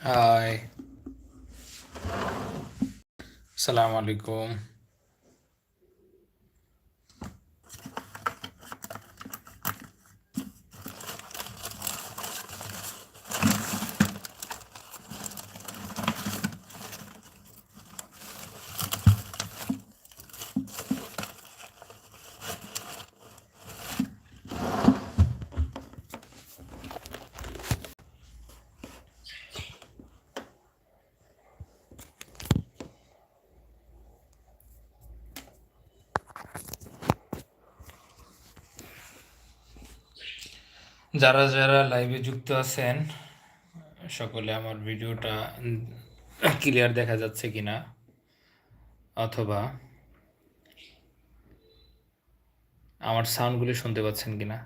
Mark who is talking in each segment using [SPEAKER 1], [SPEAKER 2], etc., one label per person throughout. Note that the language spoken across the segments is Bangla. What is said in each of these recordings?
[SPEAKER 1] হাই আসসালামু আলাইকুম যারা যারা লাইভে যুক্ত আছেন, সকলে আমার ভিডিওটা ক্লিয়ার দেখা যাচ্ছে কিনা? অথবা আমার সাউন্ডগুলি শুনতে পাচ্ছেন কিনা?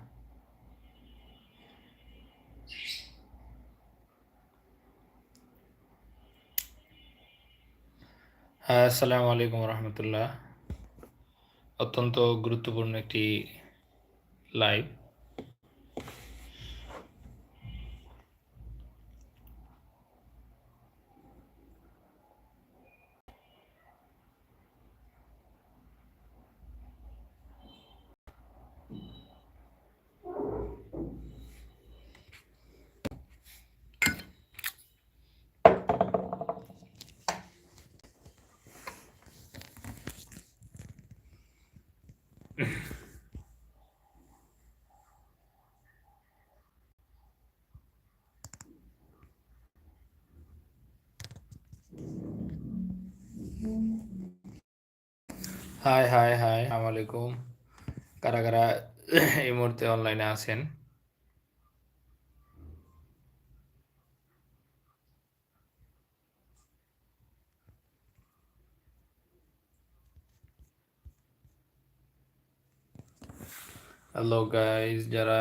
[SPEAKER 1] হ্যাঁ আসসালামু আলাইকুম রহমতুল্লাহ। অত্যন্ত গুরুত্বপূর্ণ একটি লাইভ হাই হাই হাই আলাইকুম কারা কারা এই মুহূর্তে অনলাইনে আছেন। হ্যালো গাইস যারা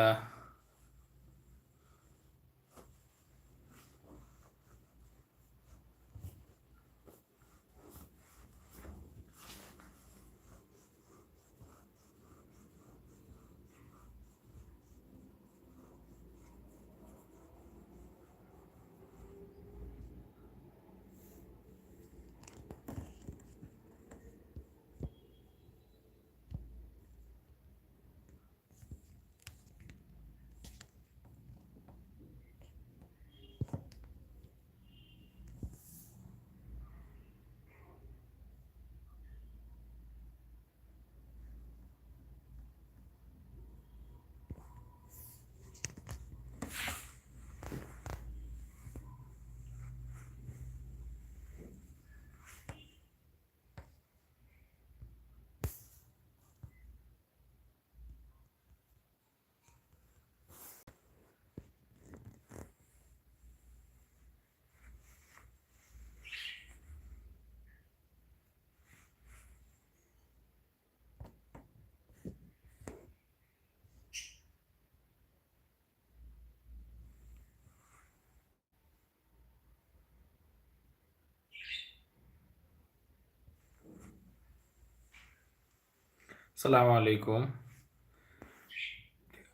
[SPEAKER 1] সালাম আলাইকুম।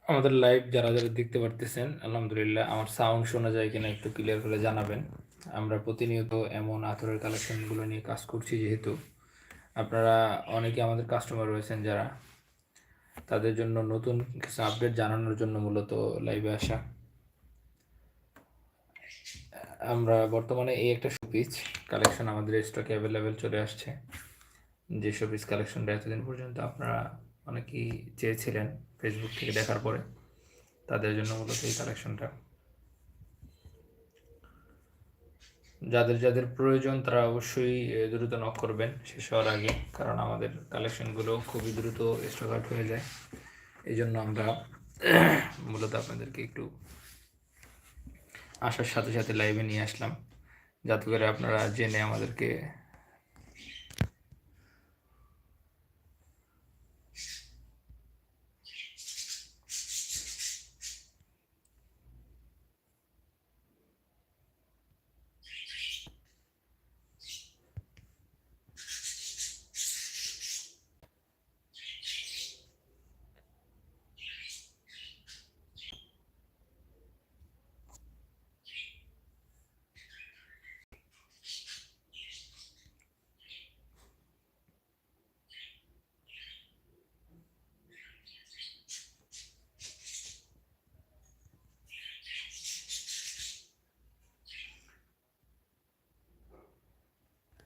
[SPEAKER 1] আমাদের লাইভ যারা যারা দেখতে পারতেছেন, আলহামদুলিল্লাহ আমার সাউন্ড শোনা যায় কিনা একটু ক্লিয়ার করে জানাবেন। আমরা প্রতিনিয়ত এমন আতরের কালেকশনগুলো নিয়ে কাজ করছি যেহেতু আপনারা অনেকে আমাদের কাস্টমার রয়েছেন যারা, তাদের জন্য নতুন কিছু আপডেট জানানোর জন্য মূলত লাইভে আসা। আমরা বর্তমানে এই একটা শোপিস কালেকশন আমাদের স্টকে অ্যাভেলেবেল চলে আসছে। যে শোপিস কালেকশনটা এতদিন পর্যন্ত আপনারা অনেকেই চেয়েছিলেন ফেসবুক থেকে দেখার পরে, তাদের জন্য মূলত এই কালেকশনটা যাদের যাদের প্রয়োজন তারা অবশ্যই দ্রুত নক করবেন। শেষ হওয়ার আগে, কারণ আমাদের কালেকশনগুলো খুবই দ্রুত স্টক আউট হয়ে যায়। এই জন্য আমরা মূলত আপনাদেরকে একটু আসার সাথে সাথে লাইভে নিয়ে আসলাম। যাতে করে আপনারা জেনে আমাদেরকে